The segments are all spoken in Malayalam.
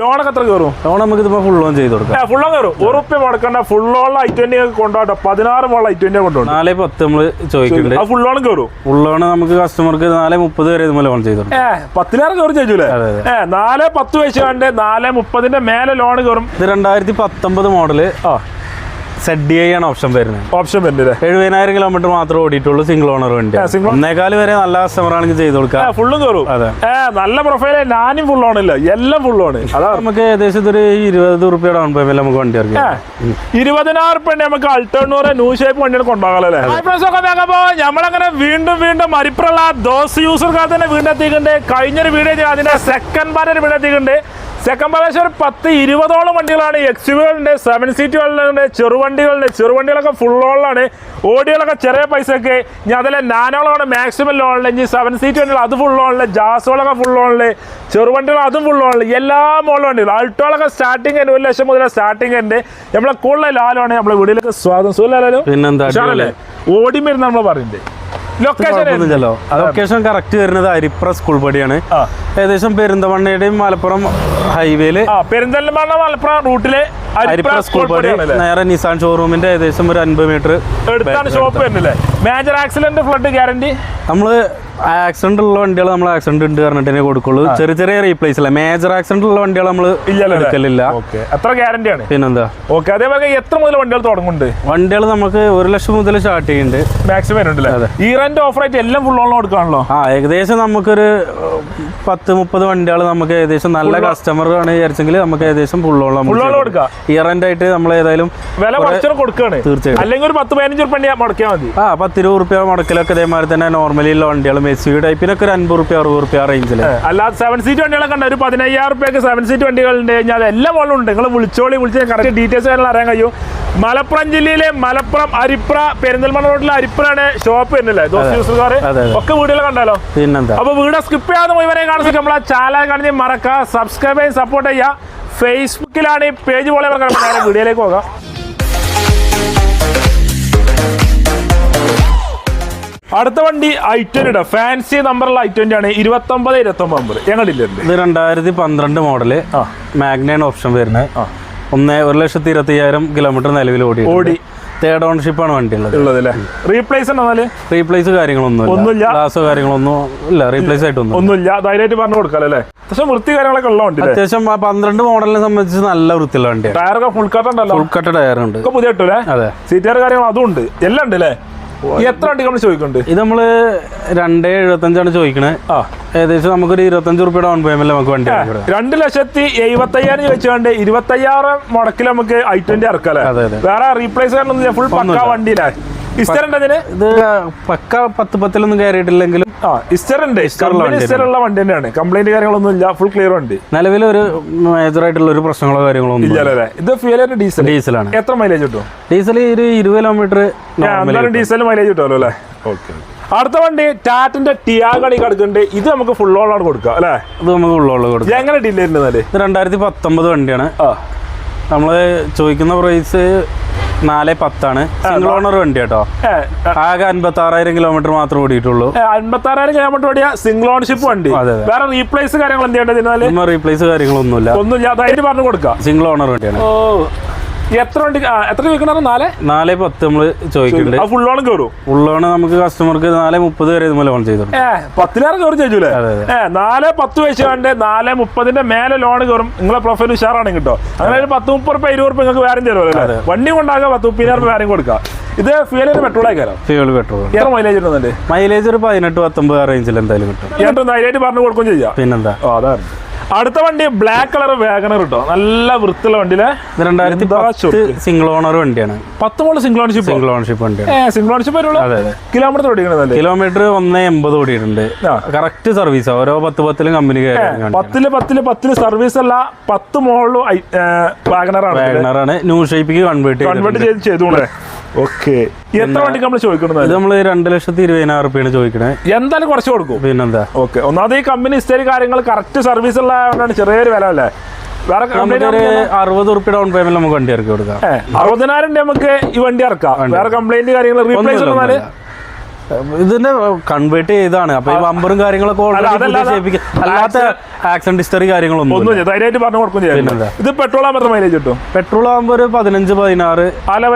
ലോണൊക്കെ എത്ര കയറും? ലോൺ നമുക്ക് ഇതിപ്പോ ഫുൾ ലോൺ ചെയ്ത് കൊടുക്കാം. ഫുൾ ഓൺ കയറും. ഉറുപ്പ്യ മുടക്കണ്ട ഓൺ ഐ ട്വന്റി കൊണ്ടുപോട്ടോ പതിനാറ് മോൾ ഐ ട്വന്റി കൊണ്ടുപോകും നാല് പത്ത് നമ്മൾ ചോദിക്കുന്നുണ്ട്. ആ ഓൺ കയറും. ഫുൾ ഓൺ നമുക്ക് കസ്റ്റമർക്ക് നാല് മുപ്പത് വരെ ഇതുപോലെ ലോൺ ചെയ്തു കൊടുക്കാം. ഏ പത്തിനാറ് കയറും ചോദിച്ചൂലേ ഏഹ് നാല് പത്ത് വെച്ച് കണ്ട് നാല് മുപ്പതിന്റെ മേലെ ലോൺ കയറും. ഇത് രണ്ടായിരത്തി പത്തൊമ്പത് മോഡൽ ആ. സെഡ് ഡി ഐ ആണ് ഓപ്ഷൻ വരുന്നത്. ഓപ്ഷൻ വരുന്നത് എഴുപതിനായിരം കിലോമീറ്റർ മാത്രമേ ഓടിയിട്ടുള്ളൂ സിംഗിൾ ഓണർ വണ്ടി. single- വരെ നല്ല കസ്റ്റമർ ആണെങ്കിൽ ചെയ്ത് കൊടുക്കാം. ഫുള്ളും കയറും. അതെ. നല്ല പ്രൊഫൈല ഞാനും ഫുൾ ഓണില്ല എല്ലാം ഫുൾ ഓണ് അതാ നമുക്ക് ഏകദേശം ഒരു ഇരുപത് റുപ്യ ഡൗൺ പേയ്മെന്റ് നമുക്ക് വണ്ടി ഇറങ്ങി ഇരുപതിനായിരം ഉറുപ്പ്യ നമുക്ക് അൾട്ടർണൂറ് ന്യൂ ഷേപ്പ് വണ്ടിയാണ് കൊണ്ടുപോകാമല്ലേ നമ്മളങ്ങനെ വീണ്ടും വീണ്ടും മരിപ്രള ദോസ് യൂസർക്കാർ തന്നെ വീണ്ടെത്തിക്കുന്നുണ്ട് കഴിഞ്ഞൊരു വീഡിയോ അതിന്റെ സെക്കൻഡ് പാർട്ട് ഒരു വീഡിയോ എത്തിയിട്ടുണ്ട് സെക്കൻഡ് പ്രാവശ്യം ഒരു പത്ത് ഇരുപതോളം വണ്ടികളാണ് എക്സ്യുകളുണ്ട് സെവൻ സീറ്റുകളുണ്ട് ചെറുവണ്ടികളുണ്ട് ചെറുവണ്ടികളൊക്കെ ഫുൾ ഓളാണ് ഓടികളൊക്കെ ചെറിയ പൈസയ്ക്ക് ഇനി അതിലെ നാനോളാണ് മാക്സിമം ലോണിൽ ഇനി സെവൻ സീറ്റ് വണ്ടികൾ അത് ഫുൾ ഓണിൽ ജാസുകളൊക്കെ ഫുൾ ഓണിൽ ചെറുവണ്ടികൾ അതും ഫുൾ ഓണിൽ എല്ലാ മോളിലും വണ്ടികൾ അൾട്ടോളൊക്കെ സ്റ്റാർട്ടിങ് ഒരു ലക്ഷം മുതൽ സ്റ്റാർട്ടിങ് ഉണ്ട് നമ്മളെ കൂടുതൽ ലാലാണ് നമ്മളെ പിന്നെന്താ ഉഷാറല്ലേ? ഓടി വരുന്ന നമ്മൾ പറയുന്നത്. ലൊക്കേഷൻ കറക്റ്റ് വരുന്നത് അരിപ്ര സ്കൂൾ പടിയാണ്. ഏകദേശം പെരിന്തമണ്ണയുടെയും മലപ്പുറം ഹൈവേയിൽ പെരിന്തൽമണ്ണ മലപ്പുറം റൂട്ടിലെ അരിപ്ര സ്കൂൾ പടി നേരെ നിസാൻ ഷോറൂമിന്റെ ഏകദേശം ഒരു അൻപത് metre shop major accident flood guarantee നമ്മൾ ആക്സിഡന്റ് ഉള്ള വണ്ടികൾ നമ്മൾ ആക്സിഡന്റ് ഉണ്ട് പറഞ്ഞിട്ടേ കൊടുക്കുള്ളൂ. ചെറിയ ചെറിയ റീപ്ലേസ് അല്ല? മേജർ ആക്സിഡന്റ് ഉള്ള വണ്ടികൾ നമ്മൾ എടുക്കലില്ല. എത്ര ഗ്യാരണ്ടി ആണ്? പിന്നെന്താ? ഓക്കെ അതേപോലെ എത്ര മുതൽ വണ്ടികൾ തുടങ്ങുന്നുണ്ട്? വണ്ടികൾ നമുക്ക് ഒരു ലക്ഷം മുതൽ സ്റ്റാർട്ട് ചെയ്യുന്നുണ്ട് മാക്സിമം അതെ. ഈ റെന്റ് ഓഫർ ആയിട്ട് എല്ലാം ഫുൾ ഓൺ കൊടുക്കാണല്ലോ ആ ഏകദേശം നമുക്കൊരു പത്ത് മുപ്പത് വണ്ടികൾ നമുക്ക് ഏകദേശം നല്ല കസ്റ്റമർ ആണ് വിചാരിച്ചെങ്കിൽ നമുക്ക് ഏകദേശം ഫുൾ ഓൺ കൊടുക്കാം. ഇയറന്റ് ആയിട്ട് നമ്മൾ ഏതായാലും വില കുറച്ചു കൊടുക്കുകയാണ് തീർച്ചയായും. അല്ലെങ്കിൽ ഒരു പത്ത് പതിനഞ്ച് റുപ്യ മുടക്കിയാൽ മതി. ആ പത്തിരുപത് റുപ്യ മുടക്കലൊക്കെ ഇതേമാതിരി തന്നെ നോർമലി ഉള്ള വണ്ടികൾ മെസ്സി ടൈപ്പിനൊക്കെ ഒരു അൻപത് റുപ്യ അറുപത് റുപ്യ റേഞ്ചിൽ അല്ലാതെ സെവൻ സീറ്റ് വണ്ടികളൊക്കെ ഉണ്ട്. ഒരു പതിനയ്യായിരം റുപ്യക്ക് സെവൻ സീറ്റ് വണ്ടികളുണ്ട് അത് എല്ലാ മോളും ഉണ്ട്. നിങ്ങൾ വിളിച്ചോളി വിളിച്ച് കറക്റ്റ് ഡീറ്റെയിൽസ് കാര്യങ്ങൾ അറിയാൻ കഴിയും. മലപ്പുറം ജില്ലയിലെ മലപ്പുറം അരിപ്ര പെരിന്തൽമണ്ണ റോഡിലെ അരിപ്രയാണ് ഷോപ്പ് വരുന്നില്ലേ ഒക്കെ വീടുകൾ കണ്ടല്ലോ പിന്നെന്താ? അപ്പൊ വീഡിയോ സ്കിപ്പ് ചെയ്യാതെ മുഴുവനെ കാണുന്നത് നമ്മളെ ചാനൽ കാണിച്ച് മറക്കുക സബ്സ്ക്രൈബ് ചെയ്യും സപ്പോർട്ട് ചെയ്യുക ഫേസ്ബുക്കിലാണ് ഈ പേജ് പോലെ വീഡിയോയിലേക്ക് പോകാം. അടുത്ത വണ്ടി ഐ ട്വന്റിയുടെ ഫാൻസി നമ്പറുള്ള ഐ ട്വന്റി ആണ് ഇരുപത്തി ഒമ്പത് ഇരുപത്തി ഒമ്പത് നമ്പർ ഞങ്ങളുടെ ഇത് രണ്ടായിരത്തി പന്ത്രണ്ട് മോഡൽ ആ. മാഗ്നൈൻ ഓപ്ഷൻ വരുന്നത്. ഒന്ന് ഒരു ലക്ഷത്തി ഇരുപത്തി അയ്യായിരം കിലോമീറ്റർ നിലവിൽ ഓടി ഓടി. തേർഡ് ഓണർഷിപ്പ് ആണ് വണ്ടി ഉള്ളത് ഉള്ളത് അല്ലേ റീപ്ലേസ് റീപ്ലേസ് കാര്യങ്ങളൊന്നും ഒന്നുമില്ല. ഗ്ലാസോ കാര്യങ്ങളൊന്നും ഇല്ല. റീപ്ലേസ് ആയിട്ടൊന്നും ഒന്നുമില്ല. ധൈര്യമായിട്ട് പറഞ്ഞു കൊടുക്കാം അല്ലേ? അത്യാവശ്യം വൃത്തി കാര്യങ്ങളൊക്കെ ഉള്ള വണ്ടി അത്യാവശ്യം പന്ത്രണ്ട് മോഡലിനെ സംബന്ധിച്ച് നല്ല വൃത്തിയുള്ള വണ്ടിയാണ് ടയറൊക്കെ ഫുൾ കട്ട് ഉണ്ടല്ലോ. ഫുൾ കട്ട് ടയർ ഉണ്ട്. പുതിയ അതെ. സീറ്റർ കാര്യങ്ങൾ അതും ഉണ്ട്. എല്ലാം ഉണ്ട് അല്ലേ? എത്ര വണ്ടി നമ്മൾ ചോദിക്കുന്നുണ്ട്? ഇത് നമ്മൾ രണ്ടേ എഴുപത്തഞ്ചാണ് ചോദിക്കണേ. ആ. ഏകദേശം നമുക്കൊരു ഇരുപത്തഞ്ച് റുപ്യ ഡൗൺ പേയ്മെന്റ് നമുക്ക് വണ്ടി രണ്ട് ലക്ഷത്തി എഴുപത്തി അയ്യായിരം ചോദിച്ചുകൊണ്ട് ഇരുപത്തി അയ്യായിരം മുടക്കിൽ നമുക്ക് ഐ ട്വന്റി ഇറക്കാം. വേറെ റീപ്ലേസ് ചെയ്യാനൊന്നും ഫുൾ പക്കാ വണ്ടിയില്ലേ അതിന് ഇത് പക്ക പത്ത് പത്തിലൊന്നും കയറിയിട്ടില്ലെങ്കിലും ആ വണ്ടി ഇസ്റ്റർ ഉള്ള വണ്ടി തന്നെയാണ് കംപ്ലൈന്റ് കാര്യങ്ങളൊന്നും ഇല്ല. ഫുൾ ക്ലിയർ നിലവിൽ ഒരു മേജർ ആയിട്ടുള്ള ഒരു പ്രശ്നങ്ങളോ കാര്യങ്ങളോ ഒന്നും ഇല്ല അല്ലേ ഇത് ഡീസൽ ഡീസലാണ് എത്ര മൈലേജ് കിട്ടും? ഡീസൽ ഒരു ഇരുപത് കിലോമീറ്റർ എന്തായാലും ഡീസൽ മൈലേജ് കിട്ടുമല്ലോ അല്ലേ? ഓക്കെ അടുത്ത വണ്ടി ടാറ്റിന്റെ ടിയാഗണി കിടക്കുന്നുണ്ട് ഇത് നമുക്ക് ഫുൾ ഓൺ ആണ് കൊടുക്കുക അല്ലേ? ഇത് നമുക്ക് ഉള്ളുള്ള കൊടുക്കാം. എങ്ങനെ ഡിലേ ഉണ്ടെന്നാൽ ഇത് രണ്ടായിരത്തി പത്തൊമ്പത് വണ്ടിയാണ്. ആ. നമ്മൾ ചോദിക്കുന്ന പ്രൈസ് നാല് പത്താണ്. സിംഗിൾ ഓണർ വണ്ടി കേട്ടോ. ആകെ അൻപത്തി ആറായിരം കിലോമീറ്റർ മാത്രം ഓടിയിട്ടുള്ളൂ. അൻപത്തി ആറായിരം കിലോമീറ്റർ ഓടിയ സിംഗിൾ ഓണർഷിപ്പ് വണ്ടി. വേറെ റീപ്ലേസ് കാര്യങ്ങൾ എന്ത് ചെയ്യേണ്ടത് റീപ്ലേസ് കാര്യങ്ങളൊന്നുമില്ല. ഒന്നുമില്ല അതായത് പറഞ്ഞു കൊടുക്കാം. സിംഗിൾ ഓണർ വണ്ടിയാണ്. ഓ. എത്ര വണ്ടി എത്ര ചോദിക്കണത് നാല്? നാല് പത്ത് നമ്മൾ ചോദിക്കുന്നുണ്ട് ഫുൾ ഓൺ കയറും ഉള്ളോണ് നമുക്ക് കസ്റ്റമർക്ക് നാല് മുപ്പത് വരെ ഇതുപോലെ ലോൺ ചെയ്തു ഏ പത്തിനാറ് കയറും ചോദിച്ചൂലേ. ഏ നാല് പത്ത് വയസ്സ് കണ്ട് നാല് മുപ്പതിന്റെ മേലെ ലോൺ കയറും നിങ്ങളെ പ്രൊഫൈൽ ഉഷാറാണ് കേട്ടോ. അങ്ങനെ ഒരു പത്ത് മുപ്പത് റുപ്യ ഇരുപത് റുപ്യ നിങ്ങൾക്ക് വേറെ തരുമല്ലോ വണ്ടി കൊണ്ടാകാം പത്ത് മുപ്പതിനായിരം റുപ്യ വേറെയും കൊടുക്കാം. ഇത് ഫ്യൂലിന് പെട്രോൾ ആയിക്കാരം? ഫ്യൂൽ പെട്രോൾ എത്ര മൈലേജ് ഉണ്ടെന്നുണ്ട് മൈലേജ് ഒരു പതിനെട്ട് പത്തൊമ്പത് റേഞ്ചിൽ എന്തായാലും കിട്ടും. ഏറ്റവും ധൈര്യമായിട്ട് പറഞ്ഞു കൊടുക്കുകയും ചെയ്യാം. പിന്നെന്താ? അതാണ്. അടുത്ത വണ്ടി ബ്ലാക്ക് കളർ വാഗണർ കിട്ടോ നല്ല വൃത്തിയുള്ള വണ്ടിയിലെ രണ്ടായിരത്തി? സിംഗിൾ ഓണർ വണ്ടിയാണ്. പത്ത് മോൾ സിംഗിൾ ഓണർഷിപ്പ് സിംഗിൾ ഓണർഷിപ്പ് വണ്ടിയാണ്. സിംഗിൾ ഓണർഷിപ്പ് വരുള്ളൂ? കിലോമീറ്റർ ഓടിക്കണത് കിലോമീറ്റർ ഒന്ന് എൺപത് ഓടിയിട്ടുണ്ട്. കറക്റ്റ് സർവീസ് ഓരോ പത്ത് പത്തിലും കമ്പനി പത്തിൽ പത്തിൽ പത്തിൽ സർവീസ് അല്ല പത്ത് മോളിലും വാഗണറാണ് വാഗണറാണ് ന്യൂ ഷേപ്പിക്ക് കൺവേർട്ട് കൺവേർട്ട് ചെയ്ത് ചെയ്തുകൂടെ ഓക്കെ. എത്ര വണ്ടിക്ക് നമ്മൾ ഇത് ചോദിക്കുന്നത് നമ്മൾ രണ്ട് ലക്ഷത്തി ഇരുപതിനായിരം റുപ്യാണ് ചോദിക്കണേ. എന്തായാലും കുറച്ച് കൊടുക്കും. പിന്നെന്താ? ഓക്കെ. ഒന്നാമത് ഈ കമ്പനി ഇസ്റ്റേരി കാര്യങ്ങൾ കറക്റ്റ് സർവീസ് ഉള്ളതുകൊണ്ടാണ് ചെറിയൊരു വില അല്ലേ? വേറെ കമ്പനി അറുപത് റുപ്യ ഡൗൺ പേയ്മെന്റ് നമുക്ക് വണ്ടി ഇറക്കി കൊടുക്കാം. അറുപതിനായിരം രൂപ നമുക്ക് ഈ വണ്ടി ഇറക്കാം. വേറെ കംപ്ലൈന്റ് കാര്യങ്ങൾ റീപ്ലേസ്. ഇതിന്റെ കൺവേർട്ട് ചെയ്താണ് അപ്പൊ ഈ ബമ്പറും കാര്യങ്ങളൊക്കെ അല്ലാത്ത ആക്സിഡന്റ് ഹിസ്റ്ററി കാര്യങ്ങളൊന്നും ഒന്നും ധൈര്യമായിട്ട് പറഞ്ഞു കൊടുക്കും ഇത് പെട്രോൾ ആകുമ്പോൾ മൈലേജ് കിട്ടും? പെട്രോൾ ആകുമ്പോൾ ഒരു പതിനഞ്ച് പതിനാറ്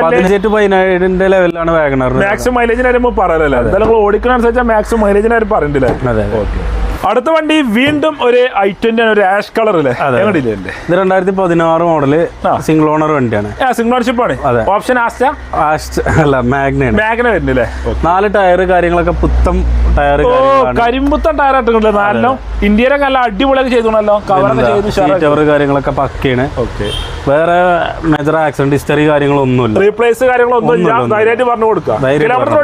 പതിനഞ്ച് ടു പതിനേഴിന്റെ ലെവലിലാണ് വാഗണർ മാക്സിമം മൈലേജിന് നിങ്ങൾ ഓടിക്കുന്ന അനുസരിച്ച് മാക്സിമം മൈലേജിന് അവർ പറയണ്ടില്ലേ. അതെ അതെ. അടുത്ത വണ്ടി വീണ്ടും ഒരു ഐ ട്വന്റി ആണ് ഒരു ആഷ് കളർ അല്ലേ ഇത് രണ്ടായിരത്തി പതിനാറ് മോഡൽ സിംഗിൾ ഓണർ വണ്ടിയാണ്. സിംഗിൾ ഓണർഷിപ്പ് ആണ്. ഓപ്ഷൻ ആസ്റ്റ ആസ്റ്റ് അല്ല മാഗ്ന മാഗ്ന വരുന്നില്ലേ? നാല് ടയർ കാര്യങ്ങളൊക്കെ പുത്തം ടയർ കരിമ്പുത്തൻ ടയർ ആയിട്ടുണ്ട് നാലിനോ ഇന്ത്യയിലൊക്കെ നല്ല അടിപൊളിയൊക്കെ ചെയ്തോണല്ലോ കവറൊക്കെ ചെയ്ത് കാര്യങ്ങളൊക്കെ പക്കയാണ്. ഓക്കെ വേറെ മേജർ ആക്സിഡന്റ് ഹിസ്റ്ററി കാര്യങ്ങളൊന്നുമില്ല. റീപ്ലേസ് കാര്യങ്ങളൊന്നും ധൈര്യമായിട്ട് പറഞ്ഞു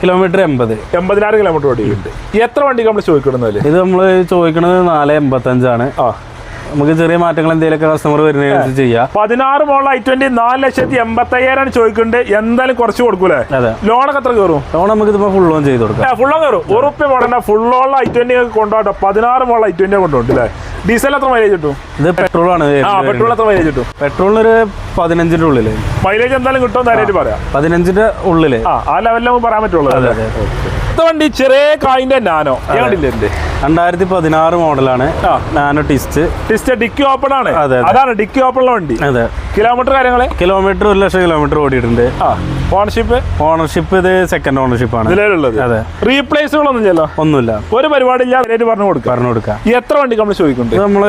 കിലോമീറ്റർ എൺപത്. എൺപതിനായിരം കിലോമീറ്റർ ഓടിക്കുന്നുണ്ട് എത്ര വണ്ടി നമ്മൾ ചോദിക്കണമെന്നല്ലേ ഇത് നമ്മൾ ചോദിക്കുന്നത് നാല് എൺപത്തഞ്ചാണ്. ആ. നമുക്ക് ചെറിയ മാറ്റങ്ങൾ എന്തെങ്കിലുമൊക്കെ കസ്റ്റമർ വരുന്നതിനനുസരിച്ച് ചെയ്യാം. പതിനാറ് മോൾ ഐ ട്വന്റി നാല് ലക്ഷത്തി എൺപത്തി അയ്യായിരം ചോദിക്കുന്നുണ്ട്. എന്തായാലും കുറച്ച് കൊടുക്കൂലേ? അതെ. ലോണൊക്കെ എത്ര കയറും? ലോൺ നമുക്ക് ഇതിപ്പോ ഫുൾ ലോൺ ചെയ്ത് കൊടുക്കാം. ഫുൾ ലോൺ കയറും. ഉറുപ്പ്യ ഫുൾ ലോൺ ഐ ട്വന്റി കൊണ്ടോട്ടെ പതിനാറ് മോൾ ഐ ട്വന്റി കൊണ്ടുപോകും അല്ലേ? ഡീസൽ എത്ര മൈലേജ് കിട്ടും? ഇത് പെട്രോൾ ആണ് പെട്രോൾ എത്ര മൈലേജ് കിട്ടും? പെട്രോളിന് ഒരു പതിനഞ്ചിന്റെ ഉള്ളിൽ. മൈലേജ് എന്തായാലും കിട്ടും പറയാം? പതിനഞ്ചിന്റെ ഉള്ളിൽ. ആ ആ ലെവലിൽ നമുക്ക് പറയാൻ പറ്റുള്ളൂ. അതെ അടുത്ത വണ്ടി ചെറിയ കായിന്റെ നാനോ? ഏണ്ടില്ലേ എന്റെ രണ്ടായിരത്തി പതിനാറ് മോഡലാണ് ആ. Nano twist. Twist dickey open ആണ് അതെ, അതെ. അതാണ് ഡിക്കി ഓപ്പൺ ഉള്ള വണ്ടി. അതെ. കിലോമീറ്റർ കാര്യങ്ങളെ? കിലോമീറ്റർ ഒരു ലക്ഷം കിലോമീറ്റർ ഓടിയിട്ടുണ്ട്. ആ. ഓണർഷിപ്പ് ഓണർഷിപ്പ് ഇത് സെക്കൻഡ് ഓണർഷിപ്പ് ആണ്. നിലവിലുള്ളത് അതെ. റീപ്ലേസുകളൊന്നും ഇല്ലല്ലോ ഒന്നുമില്ല. ഒരു പരിപാടി ഇല്ല പറഞ്ഞു കൊടുക്കാം പറഞ്ഞു കൊടുക്കാം എത്ര വണ്ടി നമ്മൾ ചോദിക്കുന്നുണ്ട്? ഇത് നമ്മൾ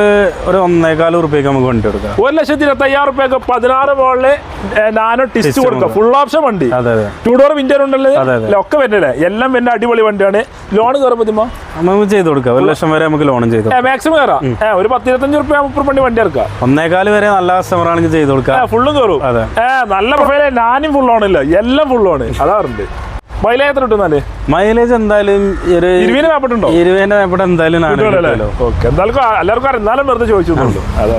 ഒരു ഒന്നേകാൽ റുപ്യക്ക് നമുക്ക് വണ്ടി കൊടുക്കാം ഒരു ലക്ഷത്തി ഇരുപത്തി അയ്യായിരം റുപ്യക്ക് പതിനാറ് മോളിൽ നാനോ ടിസ്റ്റ് കൊടുക്കാം. ഫുൾ ഓപ്ഷൻ വണ്ടി. അതെ അതെ. ടു ഡോർ വിൻഡോ ഉണ്ടല്ലോ. ഒക്കെ വരുന്നില്ലേ? എല്ലാം വരുന്ന അടിപൊളി വണ്ടിയാണ്. ലോൺ കയറുമ്പോൾ നമുക്ക് ചെയ്ത് കൊടുക്കാം. ഒരു ലക്ഷം വരെ നമുക്ക് ലോണും ചെയ്തു മാക്സിമം കയറാം. ഒരു പത്തിരുപത്തഞ്ച് റുപ്യ മുപ്പത് വണ്ടി വണ്ടി ഇറക്കാം ഒന്നേകാൽ വരെ നല്ല കസ്റ്റമർ ആണെങ്കിൽ ചെയ്ത് കൊടുക്കാം. ഫുള്ളും കയറും. അതെ. നല്ല പ്രൊഫൈലേ ഞാനും ഫുൾ ഓണില്ല എല്ലാം ഫുൾ ഓണ് അതാറുണ്ട് മൈലേജ് എത്ര കിട്ടുന്നാൽ മൈലേജ് എന്തായാലും ഒരു ഇരുവിന് മേപ്പെട്ടുണ്ടോ? ഇരുപതിന്റെ ഇവിടെ എന്തായാലും. ഓക്കെ. എന്തായാലും എല്ലാവർക്കും അറിയാം. വെറുതെ ചോദിച്ചു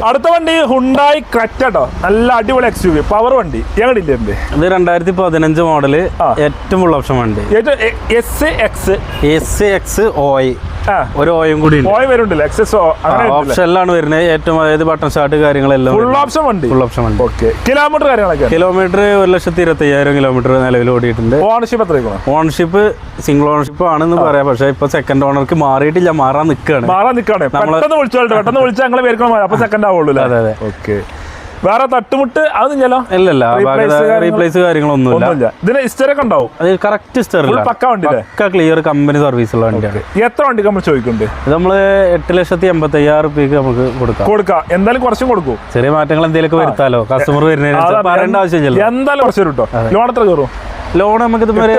അടുത്ത വണ്ടി ഹുണ്ടായി ക്രറ്റോ നല്ല അടിപൊളി എക്സ് യു വി പവർ വണ്ടി എങ്ങനെയില്ലേ ഇത് രണ്ടായിരത്തി പതിനഞ്ച് മോഡൽ. ഏറ്റവും ഫുൾ ഓപ്ഷൻ വണ്ടി. എസ് എക്സ് എസ് എക്സ് ഓയ് ഒരു ഓയും കൂടി ഓപ്ഷനിലാണ് വരുന്നത്. ഏറ്റവും അതായത് ബട്ടൺ ഷാർട്ട് കാര്യങ്ങളെല്ലാം ഫുൾ ഓപ്ഷൻ വണ്ടി? ഫുൾ ഓപ്ഷൻ വണ്ടി. ഓക്കെ. കിലോമീറ്റർ കാര്യങ്ങളൊക്കെ? കിലോമീറ്റർ ഒരു ലക്ഷത്തി ഇരുപത്തി അയ്യായിരം കിലോമീറ്റർ നിലവിൽ ഓടിയിട്ടുണ്ട്. ഓണർഷിപ്പ് എത്ര ഓണർഷിപ്പ് സിംഗിൾ ഓണർഷിപ്പ് ആണെന്ന് പറയാം. പക്ഷേ ഇപ്പൊ സെക്കൻഡ് ഓണർക്ക് മാറിയിട്ടില്ല മാറാൻ നിൽക്കുകയാണ് മാറാൻ നിൽക്കുകയാണ് പെട്ടെന്ന് വിളിച്ചോട്ടെ പെട്ടെന്ന് വിളിച്ചാൽ ഞങ്ങൾ പേർക്കണം അപ്പൊ സെക്കൻഡ് ആവുള്ളൂ അതെ അതെ. ഓക്കെ. വേറെ തട്ടുമുട്ട് അത് ഇല്ലല്ല? റീപ്ലേസ് കാര്യങ്ങളൊന്നുമില്ല. ഇതിന് ഉണ്ടാവും? അത് കറക്റ്റ് പക്ക ക്ലിയർ കമ്പനി സർവീസ് ഉള്ള വണ്ടിയാണ്. എത്ര വണ്ടി നമ്മൾ ചോദിക്കുന്നുണ്ട്? ഇത് നമ്മൾ എട്ട് ലക്ഷത്തി എൺപത്തി അയ്യായിരം റുപ്യക്ക് നമുക്ക് കൊടുക്കാം. കൊടുക്കാം. എന്തായാലും കുറച്ചും കൊടുക്കും. ചെറിയ മാറ്റങ്ങൾ എന്തെങ്കിലും വരുത്താലോ? കസ്റ്റമർ വരുന്നതിന് പറയേണ്ട ആവശ്യമില്ല എന്തായാലും കുറച്ച് വരും കേട്ടോ ലോൺ എത്ര കയറും? ലോൺ നമുക്ക് ഇതുപോലെ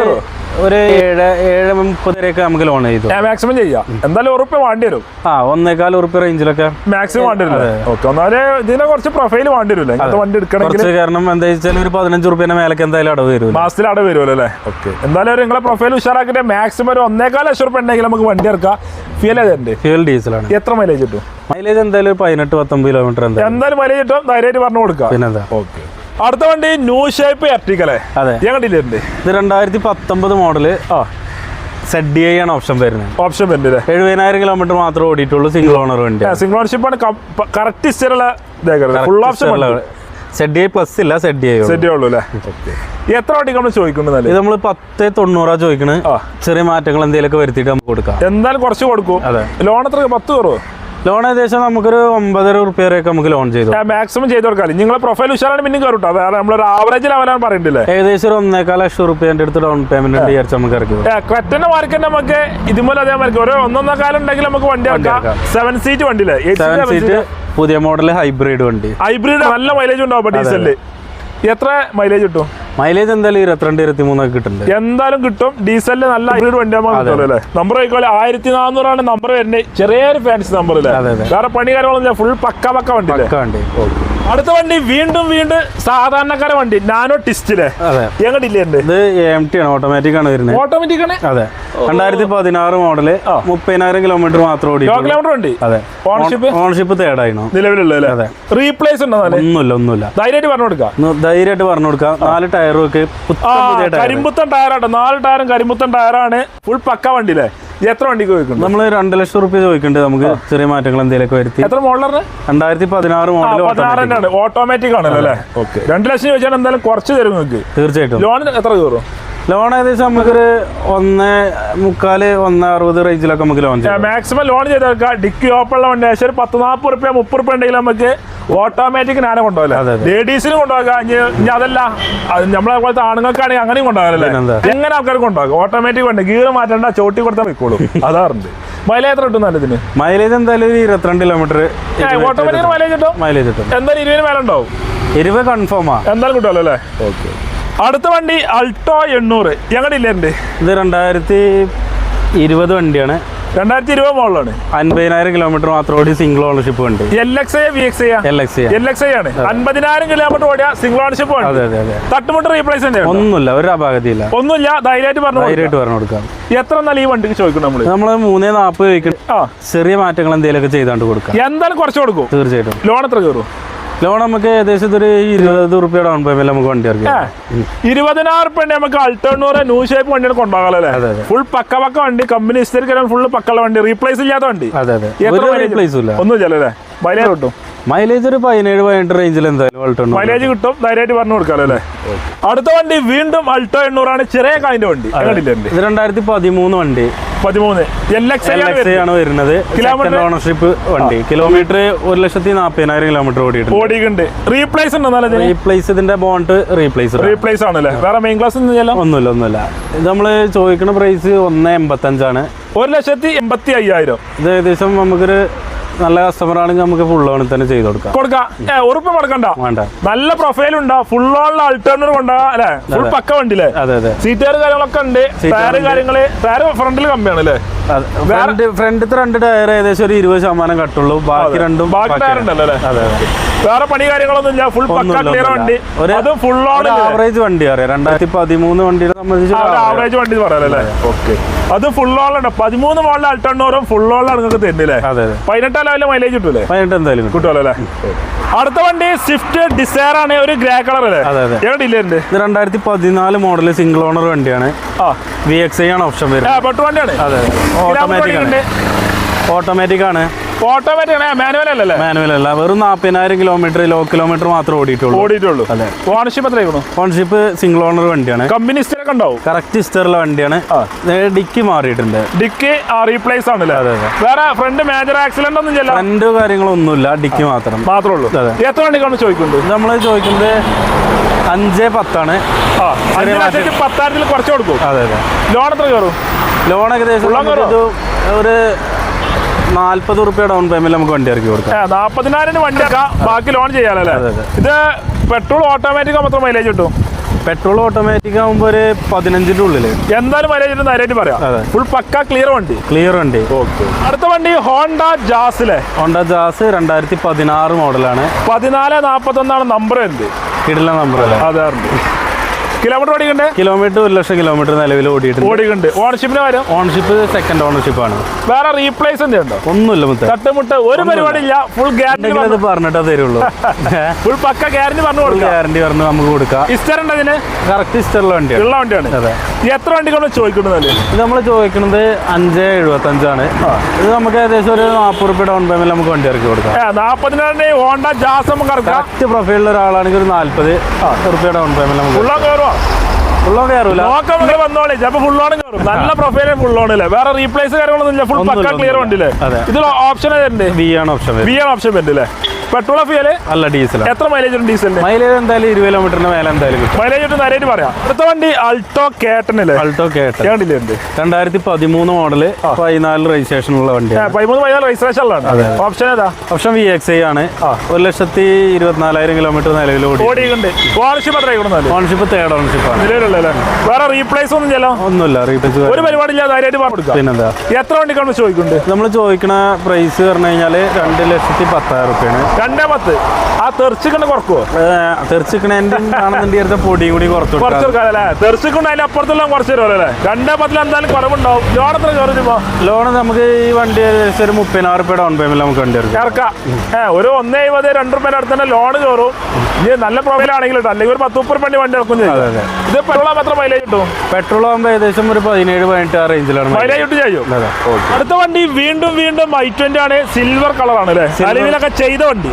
ഒരു ഏഴ് ഏഴ് മുപ്പത് വരെയൊക്കെ നമുക്ക് ലോൺ ചെയ്തു. മാക്സിമം ചെയ്യാം. എന്തായാലും ഉറപ്പ് വേണ്ടി വരും. ആ ഒന്നേകാൽ ഉറുപ്പ് റേഞ്ചിലൊക്കെ മാക്സിമം വേണ്ടി വരും ഓക്കെ ഒന്നാൽ ഇതിനെ കുറച്ച് പ്രൊഫൈൽ വേണ്ടി വരില്ല? വണ്ടി എടുക്കണമെങ്കിൽ കാരണം എന്താ വെച്ചാൽ ഒരു പതിനഞ്ച് റുപ്യന്റെ മേലേക്ക് എന്തായാലും അടവ് വരും മാസത്തിൽ അടവ് വരുമല്ലോ അല്ലേ? ഓക്കെ എന്തായാലും നിങ്ങളെ പ്രൊഫൈൽ ഉഷാറാക്കിയിട്ട് മാക്സിമം ഒരു ഒന്നേകാൽ ലക്ഷം റുപ്യ ഉണ്ടെങ്കിൽ നമുക്ക് വണ്ടി ഇറക്കാം ഫീൽ ചെയ്തിട്ടുണ്ട് ഫ്യൂൽ ഡീസലാണ് എത്ര മൈലേജ് കിട്ടും? മൈലേജ് എന്തായാലും പതിനെട്ട് പത്തൊമ്പത് കിലോമീറ്റർ എന്തായാലും. മൈലേജ് കിട്ടും. ധൈര്യമായിട്ട് പറഞ്ഞു കൊടുക്കാം. പിന്നെന്താ? ഓക്കെ അടുത്ത വണ്ടി ന്യൂ ഷേപ്പ് എർട്ടിക്കല്ലേ അതെ. ഞാൻ കണ്ടില്ലേ ഇത് രണ്ടായിരത്തി പത്തൊമ്പത് മോഡൽ ആ സെഡ് ഡി ആണ് ഓപ്ഷൻ വരുന്നത്. ഓപ്ഷൻ വരുന്നത് എഴുപതിനായിരം കിലോമീറ്റർ മാത്രമേ ഓടിയിട്ടുള്ളൂ സിംഗിൾ ഓണർ വണ്ടി സിംഗിൾ ഓണർഷിപ്പ് ആണ് correct ഇസ്റ്ററുള്ള full option Z I plus ഇല്ല സെഡ് ഐ സെറ്റേ ഉള്ളൂ. അല്ലേ? എത്ര വണ്ടി നമ്മൾ ചോദിക്കുന്നത് ഇത് നമ്മൾ പത്ത് തൊണ്ണൂറാ ചോദിക്കണേ. ചെറിയ മാറ്റങ്ങൾ എന്തെങ്കിലുമൊക്കെ വരുത്തിയിട്ട് നമുക്ക് കൊടുക്കാം. എന്തായാലും കുറച്ച് കൊടുക്കും. അതെ. ലോൺ എത്ര പത്ത് കയറുമോ ലോൺ ഏകദേശം നമുക്കൊരു ഒമ്പതര റുപ്യ വരെയൊക്കെ നമുക്ക് ലോൺ ചെയ്തു. മാക്സിമം ചെയ്ത് കൊടുക്കാം. നിങ്ങളെ പ്രൊഫൈൽ ഉഷാറാണ് പിന്നെ കയറുട്ടോ നമ്മൾ നമ്മളൊരു ആവറേജ് ലെവലാണ് പറയണ്ടല്ലേ? ഏകദേശം ഒരു ഒന്നേക്കാൽ ലക്ഷം റുപ്യന്റെ അടുത്ത് ഡൗൺ പേയ്മെന്റ് വിചാരിച്ച് നമുക്ക് ഇറക്കി കൊടുക്കാം. ക്വറ്റന്റെ മാർക്കറ്റ് നമുക്ക് ഇതുപോലെ അതേമാതിരി ഒരു ഒന്നൊന്നര കാലം ഉണ്ടെങ്കിൽ നമുക്ക് വണ്ടി ഇറക്കാം. സെവൻ സീറ്റ് വണ്ടിയില്ലേ? സെവൻ സീറ്റ് പുതിയ മോഡൽ ഹൈബ്രിഡ് വണ്ടി. ഹൈബ്രിഡ് നല്ല മൈലേജ് ഉണ്ടാവും ഡീസലിൽ എത്ര മൈലേജ് കിട്ടും? മൈലേജ് എന്തായാലും ഇരുപത്തിരണ്ട് ഇരുപത്തി മൂന്നൊക്കെ കിട്ടുന്നുണ്ട്. എന്തായാലും കിട്ടും. ഡീസലിന് നല്ല ഹൈബ്രിഡ് വണ്ടി അല്ലേ? നമ്പർ ആയിക്കോളെ ആയിരത്തി നാനൂറാണ് നമ്പർ വരുന്നത്. ചെറിയൊരു ഫാൻസി നമ്പർ അല്ലേ. വേറെ പണി കാര്യങ്ങളൊന്നും ഫുൾ പക്ക പക്ക വണ്ടി അല്ലേ? വണ്ടി. വണ്ടി അടുത്ത വണ്ടി വീണ്ടും വീണ്ടും സാധാരണക്കാര വണ്ടി നാനോ ടിസ്റ്റിലെ. അതെ. എങ്ങോട്ടില്ലേ ഇത് എം ടി ആണ് ഓട്ടോമാറ്റിക് ആണ് വരുന്നത്. ഓട്ടോമാറ്റിക് ആണ്? അതെ. രണ്ടായിരത്തി പതിനാറ് മോഡൽ മുപ്പതിനായിരം കിലോമീറ്റർ മാത്രം ഓടി കിലോമീറ്റർ വണ്ടി? അതെ. ഓണർഷിപ്പ് ഓണർഷിപ്പ് തേർഡായിണോ നിലവിലുള്ള അതെ. റീപ്ലേസ് ഉണ്ടോ ഒന്നുമില്ല ഒന്നുമില്ല. ധൈര്യമായിട്ട് പറഞ്ഞു കൊടുക്കാം ധൈര്യമായിട്ട് പറഞ്ഞു കൊടുക്കാം നാല് ടയറും ഒക്കെ കരിമ്പുത്തൻ ടയറാട്ടോ നാല് ടയറും കരിമ്പുത്തൻ ടയറാണ് ഫുൾ പക്ക വണ്ടിയില്ലേ? എത്ര വണ്ടിക്ക് ചോദിക്കുന്നു നമ്മൾ രണ്ട് ലക്ഷം റുപ്യ ചോദിക്കുന്നുണ്ട് നമുക്ക് ചെറിയ മാറ്റങ്ങൾ എന്തെങ്കിലുമൊക്കെ വരുത്തി. എത്ര മോഡലാണ് രണ്ടായിരത്തി പതിനാറ് മോഡൽ പതിനാറ് തന്നെയാണ്. ഓട്ടോമാറ്റിക് ആണല്ലോ അല്ലേ? ഓക്കെ. രണ്ട് ലക്ഷം ചോദിച്ചാൽ എന്തായാലും കുറച്ച് തരും നിങ്ങൾക്ക്. തീർച്ചയായിട്ടും. ലോൺ എത്ര കയറും? ലോൺ ഏകദേശം നമുക്കൊരു ഒന്ന് മുക്കാൽ ഒന്ന് അറുപത് റേഞ്ചിലൊക്കെ നമുക്ക് ലോൺ ചെയ്യാം. മാക്സിമം ലോൺ ചെയ്തെടുക്കാം ഡിക്കി ഓപ്പൺ വണ്ടി ഏകദേശം ഒരു പത്ത് നാൽപ്പത് റുപ്യ മുപ്പത് റുപ്യ ഉണ്ടെങ്കിൽ നമുക്ക് ഓട്ടോമാറ്റിക് ഞാനെ കൊണ്ടുപോകല്ലേ? ലേഡീസിന് കൊണ്ടുപോകാം. ഇനി അതല്ല. നമ്മളെ പോലത്തെ ആണുങ്ങൾക്കാണെങ്കിൽ അങ്ങനെയും കൊണ്ടുപോകാല്ലേ പിന്നെന്താ? എങ്ങനെ ആൾക്കാർ കൊണ്ടുപോകാം? ഓട്ടോമാറ്റിക് വേണ്ട? ഗീർ മാറ്റണ്ട ചോട്ടി കൊടുത്താൽ പോയിക്കോളും. അതാറുണ്ട്. മൈലേജ് എത്ര കിട്ടും നല്ലതിന് മൈലേജ് എന്തായാലും ഒരു ഇരുപത്തിരണ്ട് കിലോമീറ്റർ ഓട്ടോമാറ്റിക് മൈലേജ് കിട്ടും? മൈലേജ് കിട്ടും. എന്തായാലും ഇരുപതിന് മേലെ ഉണ്ടാവും. ഇരുപത് കൺഫേമാ എന്തായാലും കിട്ടുമല്ലോ അല്ലേ? ഓക്കെ. അടുത്ത വണ്ടി അൾട്ടോ എണ്ണൂറ്. ഞങ്ങളുടെ ഇല്ലേ ഇത് രണ്ടായിരത്തി ഇരുപത് വണ്ടിയാണ്. രണ്ടായിരത്തി ഇരുപത് മോളാണ് അൻപതിനായിരം കിലോമീറ്റർ മാത്രം ഓടി സിംഗിൾ ഓണർഷിപ്പ് ഉണ്ട്. L X V X L X L X ആണ്. അൻപതിനായിരം കിലോമീറ്റർ ഓടിയ സിംഗിൾ ഓണർഷിപ്പ് ആണ് തട്ടുമുട്ട് റീപ്ലേസ് തന്നെ ഒന്നുമില്ല ഒരു അപാകതയില്ല. ഒന്നുമില്ല ധൈര്യമായിട്ട് പറഞ്ഞു. ധൈര്യമായിട്ട് പറഞ്ഞു കൊടുക്കാം എത്ര നല്ല ഈ വണ്ടിക്ക് ചോദിക്കണം നമ്മൾ? നമ്മൾ മൂന്നേ നാൽപ്പത് ചോദിക്കണം ചെറിയ മാറ്റങ്ങൾ എന്തെങ്കിലും ചെയ്താണ്ട് കൊടുക്കാം എന്തായാലും കുറച്ച് കൊടുക്കും. തീർച്ചയായിട്ടും. ലോൺ എത്ര കയറും? ലോൺ നമുക്ക് ഏകദേശം ഒരു ഇരുപത് റുപ്യ ഡൗൺ പേയ്മെന്റ് നമുക്ക് വണ്ടി ഇറക്കാം. ഇരുപതിനായിരം റുപ്യ നമുക്ക് അൾട്ടോണ്ണൂറ് ന്യൂ ഷേപ്പ് വണ്ടി അതെ. ഫുൾ പക്ക പക്ക വണ്ടി കമ്പനി ഹിസ്റ്ററിക്കലാണ് ഫുൾ പക്കുള്ള വണ്ടി റീപ്ലേസ് ഇല്ലാത്ത വണ്ടി. അതെ അതെ. ഒന്നും ഇല്ലല്ലേ? മൈലേജ് കിട്ടും. മൈലേജ് ഒരു പതിനേഴ് പതിനെട്ട് റേഞ്ചിൽ എന്തായാലും മൈലേജ് കിട്ടും. ധൈര്യമായിട്ട് പറഞ്ഞു കൊടുക്കാമല്ലോ അല്ലേ? അടുത്ത വണ്ടി വീണ്ടും അൾട്ടോ എണ്ണൂറാണ്. ചെറിയ കാലിന്റെ വണ്ടി. ഇത് രണ്ടായിരത്തി പതിമൂന്ന് വണ്ടി. പതിമൂന്ന്. എൽ എക്സ് ആണ് വരുന്നത്. കിലോമീറ്റർ ഓണർഷിപ്പ് വണ്ടി. കിലോമീറ്റർ ഒരു ലക്ഷത്തി നാൽപ്പതിനായിരം കിലോമീറ്റർ ഓടിയിട്ടുണ്ട്. ഓടിയിട്ടുണ്ട്. റീപ്ലേസ് ഉണ്ടോ റീപ്ലേസ് ഇതിന്റെ ബോണ്ട് റീപ്ലേസ് റീപ്ലേസ് ആണല്ലേ വേറെ മെയിൻ ക്ലാസ് ഒന്നുമില്ല ഒന്നുമില്ല. ഇത് നമ്മൾ ചോദിക്കുന്ന പ്രൈസ് ഒന്ന് എൺപത്തഞ്ചാണ്. ഒരു ലക്ഷത്തി എൺപത്തി അയ്യായിരം. ഇത് ഏകദേശം നമുക്കൊരു നല്ല കസ്റ്റമർ ആണെങ്കിൽ നമുക്ക് ഫുൾ ഓണിൽ തന്നെ ചെയ്ത് കൊടുക്കാം. കൊടുക്കാം. ഉറപ്പ് മടക്കണ്ട വേണ്ട. നല്ല പ്രൊഫൈൽ ഉണ്ടാ. ഫുൾ ഓണിൽ അൾട്ടർണർ കൊണ്ടാ അല്ലെ? ഫുൾ പക്ക വണ്ടിയില്ലേ? അതെ അതെ. സീറ്റുകാർ കാര്യങ്ങളൊക്കെ ഉണ്ട്. ടയർ കാര്യങ്ങൾ. ടയർ ഫ്രണ്ടിൽ കമ്മിയാണ് അല്ലേ? ഫ്രണ്ട് ഫ്രണ്ടിലത്തെ രണ്ട് ടയർ ഏകദേശം ഒരു ഇരുപത് ശതമാനം കട്ടുള്ളൂ. ബാക്കി രണ്ടും ബാക്കി ടയർ ഉണ്ടല്ലോ അല്ലേ? അതെ അതെ. വേറെ പണി കാര്യങ്ങളൊന്നും ഇല്ല. ഫുൾ പക്ക ക്ലിയർ വണ്ടി. അത് ഫുൾ ഓൺ ആവറേജ് വണ്ടി അറിയാം. രണ്ടായിരത്തി പതിമൂന്ന് വണ്ടിയെ സംബന്ധിച്ച്. ആവറേജ്. വണ്ടി പറയാനല്ലേ ഓക്കെ അത് ഫുൾ ഓൺ ഉണ്ട്. പതിമൂന്ന് മോളിൽ അൾട്ടണ്ണൂറും ഫുൾ ഓണിലാണ് നിങ്ങൾക്ക് തരുന്നില്ലേ? അതെ പതിനെട്ടാം ലെവലിൽ മൈലേജ് കിട്ടൂലേ? പതിനെട്ട് എന്തായാലും കിട്ടുമല്ലോ അല്ലേ? അടുത്ത വണ്ടി സ്വിഫ്റ്റ് ഡിസയർ ആണ് ഒരു ഗ്രേ കളർ അല്ലേ? അതെ, അതെ. ഇത്? രണ്ടായിരത്തി പതിനാല് മോഡൽ സിംഗിൾ ഓണർ വണ്ടിയാണ്. ആ. വി എക്സ് ഐ ആണ് ഓപ്ഷൻ വരുന്നത്. പെട്രോൾ വണ്ടിയാണ്. അതെ ഓട്ടോമാറ്റിക് ആണ്. ഓട്ടോമാറ്റിക് ആണ്. ഓട്ടോമാറ്റിക് മാനുവൽ അല്ലല്ലേ? മാനുവൽ അല്ല. വെറും നാൽപ്പതിനായിരം കിലോമീറ്റർ ലോ കിലോമീറ്റർ മാത്രമേ ഓടിയിട്ടുള്ളൂ. ഓടിയിട്ടുള്ളൂ. അതെ. ഓണർഷിപ്പ് എത്രയായിരുന്നു ഓൺഷിപ്പ് സിംഗിൾ ഓണർ വണ്ടിയാണ്. കമ്പനി സ്റ്റേക്ക് ഉണ്ടാവും? കറക്റ്റ് ഇസ്റ്ററുള്ള വണ്ടിയാണ്. ഡിക്കി മാറിയിട്ടുണ്ട്. ഡിക്കി റീപ്ലേസ് ആണല്ലേ അതെ, അതെ. വേറെ ഫ്രണ്ട് മേജർ ആക്സിഡന്റ് ഒന്നും ചെല്ലാം ഫ്രണ്ട് കാര്യങ്ങളൊന്നുമില്ല. ഡിക്കി മാത്രം. മാത്രമേ ഉള്ളൂ. അതെ. എത്ര വണ്ടിക്കാണ് ചോദിക്കുന്നത്? നമ്മൾ ചോദിക്കുന്നത് അഞ്ച് പത്താണ്. പത്തായിരത്തിൽ കുറച്ച് കൊടുക്കും. അതെ അതെ. ലോൺ എത്ര കയറും? ലോൺ ഏകദേശം ഒരു നാല്പത് റുപ്യ ഡൗൺ പേയ്മെന്റ് നമുക്ക് വണ്ടി ഇറക്കി കൊടുക്കാം. ഏ നാപ്പതിനായിരം വണ്ടി ബാക്കി ലോൺ ചെയ്യാനല്ലേ. ഇത് പെട്രോൾ ഓട്ടോമാറ്റിക് മാത്രം മൈലേജ് കിട്ടും? പെട്രോൾ ഓട്ടോമാറ്റിക് ആകുമ്പോൾ ഒരു പതിനഞ്ചിന്റെ ഉള്ളിൽ എന്തായാലും മൈലേജ് നേരായിട്ട് പറയാം. ഫുൾ പക്ക ക്ലിയർ വണ്ടി? ക്ലിയർ വണ്ടി. ഓക്കെ അടുത്ത വണ്ടി ഹോണ്ട ജാസിലെ ഹോണ്ട ജാസ് രണ്ടായിരത്തി പതിനാറ് മോഡലാണ് പതിനാല് നാൽപ്പത്തൊന്നാണ് നമ്പർ എന്ത് കിടില നമ്പർ അല്ലേ? അതെ കിലോമീറ്റർ ഓടിക്കണ്ടേ? കിലോമീറ്റർ ഒരു ലക്ഷം കിലോമീറ്റർ നിലവിൽ ഓടിയിട്ടുണ്ട്. ഓടിക്കണ്ട്. ഓണർഷിപ്പിന് കാര്യം? ഓണർഷിപ്പ് സെക്കൻഡ് ഓണർഷിപ്പ് ആണ്. വേറെ റീപ്ലേസ് എന്തുണ്ടോ ഒന്നുമില്ല മുത്ത. തട്ടുമുട്ട് ഒരു പരിപാടി ഇല്ല ഫുൾ ഗ്യാരണ്ടി അത് പറഞ്ഞിട്ടേ തരുള്ളൂ. ഫുൾ പക്ക ഗ്യാരണ്ടി പറഞ്ഞു കൊടുക്കാം. ഗ്യാരണ്ടി പറഞ്ഞു നമുക്ക് കൊടുക്കാം. ഇസ്റ്റർ ഉണ്ട് അതിന് കറക്റ്റ് ഇഷ്ടമുള്ള വണ്ടിയാണ്. ഉള്ള വണ്ടിയാണ്. അതെ. എത്ര വണ്ടികളാണ് ചോദിക്കുന്നത് ഇത് നമ്മൾ ചോദിക്കുന്നത് അഞ്ച് എഴുപത്തി അഞ്ചാണ് ഇത് നമുക്ക് ഏകദേശം ഒരു നാൽപ്പത് റുപ്യ ഡൗൺ പേയ്മെന്റ് നമുക്ക് വണ്ടി ഇറക്കി കൊടുക്കാം. നാൽപ്പതിനായിരം ഹോണ്ട ജാസ് നമുക്ക് കറക്റ്റ് പ്രൊഫൈലിൽ ഒരാളാണെങ്കിൽ ഒരു നാല്പത് റുപ്യ ഡൗൺ പേയ്മെന്റ് നമുക്ക് ഫുള്ളോ കയറുമോ ഉള്ളോ കയറൂല നോക്കാം വന്നോളി. ഫുള്ളോണും ഫുൾ ഓൺ കയറും. നല്ല പ്രൊഫൈൽ ഓൺ വേറെ റീപ്ലേസ് കാര്യങ്ങളൊന്നും ഇല്ല ഫുൾ പക്ക ക്ലിയർ. വണ്ടിയില്ലേ. ഇതിൽ ഓപ്ഷൻ വി ആണ് ഓപ്ഷൻ ബി ആണ് ഓപ്ഷൻ വരുന്നില്ലേ പെട്രോൾ ഫിയൽ അല്ല ഡീസൽ എത്ര മൈലേജ് ഉണ്ട് ഡീസലിന് മൈലേജ് എന്തായാലും ഇരുപത് കിലോമീറ്ററിന് മേലെ എന്തായാലും മൈലേജ് കിട്ടും നേരിട്ട് പറയാം. അടുത്ത വണ്ടി അൾട്ടോ കേട്ടനല്ലേ അൾട്ടോ കേട്ട കേട്ടില്ലേ ഉണ്ട് രണ്ടായിരത്തി പതിമൂന്ന് മോഡൽ പതിനാല് രജിസ്ട്രേഷൻ ഉള്ള വണ്ടി പതിമൂന്ന് പതിനാല് രജിസ്ട്രേഷൻ ഉള്ളതാണ്. ഓപ്ഷൻ ഏതാ? ഓപ്ഷൻ വി എക്സ് ഐ ആണ്. ഒരു ലക്ഷത്തി ഇരുപത്തിനാലായിരം കിലോമീറ്റർ നിലവിൽ ഓടി ഓടിയുണ്ട് ഓണർഷിപ്പ് എത്ര ഓണർഷിപ്പ് തേർഡ് ഓൺഷിപ്പ് ആണ്. നിലവിലുള്ളല്ലേ വേറെ റീപ്ലേസ് ഒന്നും ചെല്ലോ ഒന്നുമില്ല റീപ്ലേസ് ഒരു പരിപാടി ഇല്ല ധൈര്യമായിട്ട് കൊടുക്കാം. പിന്നെന്താ? എത്ര വണ്ടിക്കാണ് ചോദിക്കുന്നുണ്ട്? നമ്മൾ ചോദിക്കണ പ്രൈസ് പറഞ്ഞു കഴിഞ്ഞാൽ രണ്ട് ലക്ഷത്തി പത്തായിരം റുപ്യാണ്. രണ്ടേ പത്ത്. ആ തെറിച്ചിക്കണ കുറക്കുവോ? തെറിച്ചിക്കണേന്റെ ആണെന്നുണ്ടെങ്കിൽ പൊടിയും കൂടി കുറച്ചു കുറച്ച് കൊടുക്കാം കൊടുക്കാം അല്ലേ? തെറിച്ചിക്കൊണ്ട് അതിന്റെ അപ്പുറത്തെല്ലാം കുറച്ച് തരുമല്ലോ രണ്ടേ പത്തിൽ എന്തായാലും കുറവുണ്ടാവും. ലോൺ എത്ര കയറുമ്പോ ലോൺ നമുക്ക് ഈ വണ്ടി ഏകദേശം ഒരു മുപ്പതിനായിരം റുപ്യ ഡൗൺ പേയ്മെന്റ് നമുക്ക് വണ്ടി ഇറക്കാം. ഒരു ഒന്നേ ഇരുപത് രണ്ട് റുപ്യ അടുത്ത് തന്നെ ലോൺ കയറും. ഇനി നല്ല പ്രൊഫൈൽ ആണെങ്കിൽ അല്ലെങ്കിൽ ഒരു പത്ത് മുപ്പത് വണ്ടി വണ്ടി ഇറക്കും. ഇത് പെട്രോൾ ആകുമ്പോൾ എത്ര മൈലേജ് കിട്ടും? പെട്രോൾ ആകുമ്പോൾ ഏകദേശം ഒരു പതിനേഴ് പതിനെട്ട് ആ റേഞ്ചിലാണ് മൈലേജ് കിട്ടും ചെയ്യും. അടുത്ത വണ്ടി വീണ്ടും വീണ്ടും ഐ ട്വന്റി ആണ്. സിൽവർ കളർ ആണ് അല്ലേ? അലവിലൊക്കെ ചെയ്ത വണ്ടി.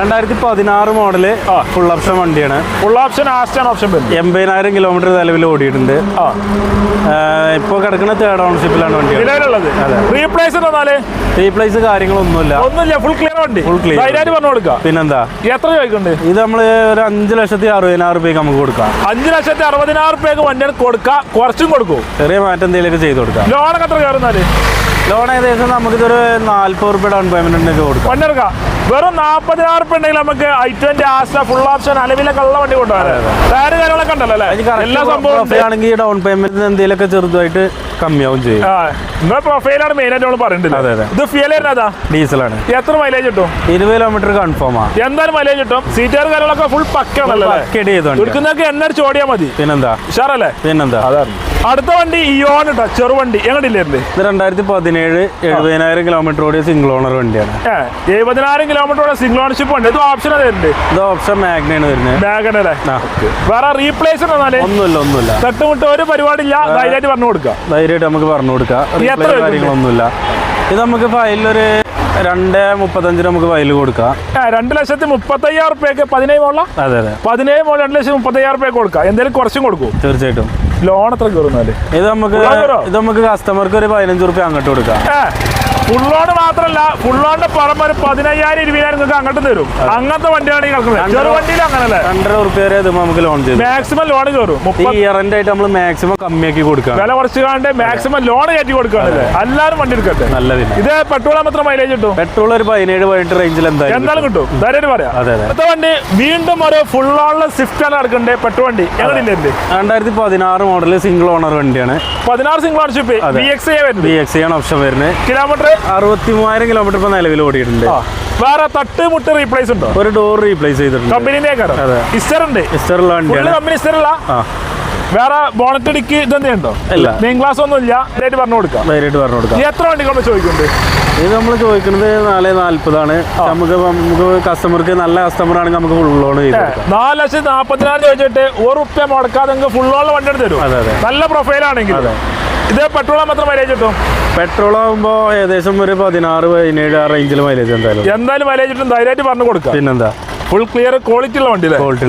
രണ്ടായിരത്തി പതിനാറ് മോഡൽ ഫുൾ ഓപ്ഷൻ വണ്ടിയാണ്. ഫുൾ ഓപ്ഷൻ ആസ്റ്റാണ് ഓപ്ഷൻ എൺപതിനായിരം കിലോമീറ്റർ നിലവിൽ ഓടിയിട്ടുണ്ട്. ഇപ്പോൾ കിടക്കുന്ന തേർഡ് ഓണർഷിപ്പിലാണ് വണ്ടി റീപ്ലേസ് റീപ്ലേസ് കാര്യങ്ങളൊന്നുമില്ല. ഒന്നുമില്ല ഫുൾ ക്ലിയർ വണ്ടി. ഫുൾ ക്ലിയർ പറഞ്ഞു കൊടുക്കാം പിന്നെന്താ? എത്ര ചോദിക്കുന്നുണ്ട്? ഇത് നമ്മൾ ഒരു അഞ്ച് ലക്ഷത്തി അറുപതിനായിരം രൂപയ്ക്ക് നമുക്ക് കൊടുക്കാം. അഞ്ച് ലക്ഷത്തി അറുപതിനായിരം റുപ്യക്ക് വണ്ടിയാണ് കൊടുക്കാം കുറച്ചും കൊടുക്കും. ചെറിയ മാറ്റം എന്തെങ്കിലും ചെയ്ത് കൊടുക്കാം. ലോണൊക്കെ എത്ര കയറുന്നാൽ ലോൺ ഏകദേശം നമുക്കിതൊരു നാല്പത് റുപ്യ ഡൗൺ പേയ്മെന്റ് ഉണ്ടെങ്കിൽ കൊടുക്കാം. വണ്ടി എടുക്കാം വെറും നാൽപ്പതിനായിരം റുപ്യ ഉണ്ടെങ്കിൽ നമുക്ക് I twenty Asta full option അലവിലെ കള്ള വണ്ടി കൊണ്ടുപോകാൻ ടയറ് കാര്യങ്ങളൊക്കെ ഉണ്ടല്ലോ അല്ലേ? എല്ലാ സംഭവവും ഉണ്ട്. ആണെങ്കിൽ ഡൗൺ പേയ്മെന്റിന് എന്തെങ്കിലുമൊക്കെ ചെറുതായിട്ട് കമ്മിയാവും ചെയ്യും. പ്രൊഫൈലാണ് മെയിൻ ആയിട്ട് നമ്മൾ പറയുന്നത്. ഇത് ഫിയൽ വരുന്നതാ ഡീസലാണ് എത്ര മൈലേജ് കിട്ടും? ഇരുപത് കിലോമീറ്റർ കൺഫേം ആണ് എന്തായാലും മൈലേജ് കിട്ടും? സീറ്റാർ കാര്യങ്ങളൊക്കെ ഫുൾ പക്കാണല്ലോ എടുക്കുന്നതൊക്കെ എണ്ണ അടിച്ച് ഓടിയാൽ മതി. പിന്നെന്താ? ഉഷാറല്ലേ? പിന്നെന്താ? അതാണ്. അടുത്ത വണ്ടി ഇയോൺ കേട്ടോ ചെറുവണ്ടി. എങ്ങോട്ടില്ലേ ഇത് രണ്ടായിരത്തി പതിനേഴ് എഴുപതിനായിരം കിലോമീറ്റർ ഓടിയ സിംഗിൾ ഓണർ വണ്ടിയാണ്. എഴുപതിനായിരം കിലോമീറ്റർ സിംഗിൾ ഓണർഷിപ്പ് ഉണ്ട്. ഇത് ഓപ്ഷൻ വരുന്നുണ്ട് ഇത് ഓപ്ഷൻ മാഗ്നയാണ് വരുന്നത്. ബാഗൻ അല്ലേ. വേറെ റീപ്ലേസ് ഒന്നുമില്ല ഒന്നുമില്ല. തട്ടുമുട്ട് ഒരു പരിപാടി ധൈര്യമായിട്ട് പറഞ്ഞു കൊടുക്കാം ധൈര്യമായിട്ട് നമുക്ക് പറഞ്ഞു കൊടുക്കാം. കാര്യങ്ങളൊന്നുമില്ല. ഇത് നമുക്ക് ഫയലിലൊരു രണ്ട് മുപ്പത്തഞ്ചിന് നമുക്ക് ഫയൽ കൊടുക്കാം. രണ്ട് ലക്ഷത്തി മുപ്പത്തയ്യായിരം റുപ്യക്ക് പതിനേഴ് മോള അതെ അതെ. പതിനേഴ് മോൾ രണ്ട് ലക്ഷത്തി മുപ്പത്തയ്യായിരം റുപ്യക്ക് കൊടുക്കാം. എന്തെങ്കിലും കുറച്ചും കൊടുക്കും. തീർച്ചയായിട്ടും. ലോൺ എത്ര കയറുന്നാൽ ഇത് നമുക്ക് ഇത് നമുക്ക് കസ്റ്റമർക്ക് ഒരു പതിനഞ്ച് റുപ്യ അങ്ങോട്ട് കൊടുക്കാം. ഫുള്ളോണ് മാത്രല്ല ലോണിന്റെ പുറമെ ഒരു പതിനയ്യായിരം ഇരുപതിനായിരം നിങ്ങൾക്ക് അങ്ങോട്ട് തരും. അങ്ങനത്തെ വണ്ടിയാണ് ഈ കിടക്കുന്നത് ചെറു വണ്ടിയിൽ അങ്ങനല്ലേ? രണ്ടര റുപ്യ വരെ നമുക്ക് ലോൺ ചെയ്തു. മാക്സിമം ലോൺ കയറും. ഇയറിന്റെ ആയിട്ട് നമ്മൾ മാക്സിമം കമ്മിയാക്കി കൊടുക്കാം വില കുറച്ച് കാണേണ്ട മാക്സിമം ലോൺ കയറ്റി കൊടുക്കുകയാണല്ലേ എല്ലാവരും വണ്ടി എടുക്കട്ടെ? നല്ലത് ഇത് പെട്രോൾ മാത്രം മൈലേജ് കിട്ടും? പെട്രോൾ ഒരു പതിനേഴ് പതിനെട്ട് റേഞ്ചിൽ എന്തായാലും എന്തായാലും കിട്ടും. ധൈര്യം പറയാം. അടുത്ത വണ്ടി വീണ്ടും ഒരു ഫുൾ ലോണിലെ സ്വിഫ്റ്റ് ആണ് നടക്കണ്ടേ? പെട്രോൾ വണ്ടി. എങ്ങനെ രണ്ടായിരത്തി പതിനാറ് മോഡൽ സിംഗിൾ ഓണർ വണ്ടിയാണ്. പതിനാറ് സിംഗിൾ ഓണർഷിപ്പ്. ബി എക്സ് ആണ് ഓപ്ഷൻ വരുന്നത്? കിലോമീറ്റർ അറുപത്തി മൂവായിരം കിലോമീറ്റർ ഇപ്പൊ നിലവിൽ ഓടിയിട്ടുണ്ട്. വേറെ തട്ട് മുട്ട് റീപ്ലേസ് ഉണ്ടോ? ഒരു ഡോർ റീപ്ലേസ് ചെയ്തിട്ടുണ്ട്. കമ്പനിന്റെ അതെ. ഇസ്റ്റർ ഉണ്ട്. ഇസ്റ്റർ ഉള്ള വണ്ടിയാണ്. കമ്പനി ഇസ്റ്റർ ഉള്ള? വേറെ ബോണറ്റടിക്ക് ഇതെന്തുണ്ടോ ഇല്ല. മെയിൻ ക്ലാസ് ഒന്നും ഇല്ല. നേരിട്ട് പറഞ്ഞു കൊടുക്കാം. നേരിട്ട് പറഞ്ഞു കൊടുക്കാം. എത്ര എത്ര വണ്ടികൾ ചോദിക്കുന്നുണ്ട്? ഇത് നമ്മൾ ചോദിക്കുന്നത് നാല് നാല്പതാണ്. നമുക്ക് നമുക്ക് കസ്റ്റമർക്ക് നല്ല കസ്റ്റമർ ആണെങ്കിൽ നമുക്ക് ഫുൾ ലോൺ നാല് ലക്ഷത്തി നാപ്പത്തിനാല് ചോദിച്ചിട്ട് ഒരു റുപ്യ മുടക്കാതെ നിങ്ങൾക്ക് ലോൺ വണ്ടി എടുത്ത് തരും അതെ അതെ. നല്ല പ്രൊഫൈലാണെങ്കിൽ അതെ. ഇത് പെട്രോൾ മാത്രം മൈലേജ് കിട്ടും? പെട്രോൾ ആകുമ്പോൾ ഏകദേശം ഒരു പതിനാറ് പതിനേഴ് ആ റേഞ്ചിൽ മൈലേജ് എന്തായാലും. എന്തായാലും മൈലേജ് കിട്ടും. ധൈര്യമായിട്ട് പറഞ്ഞു കൊടുക്കാം. പിന്നെന്താ? ഫുൾ ക്ലിയർ ക്വാളിറ്റി ഉള്ള വണ്ടി.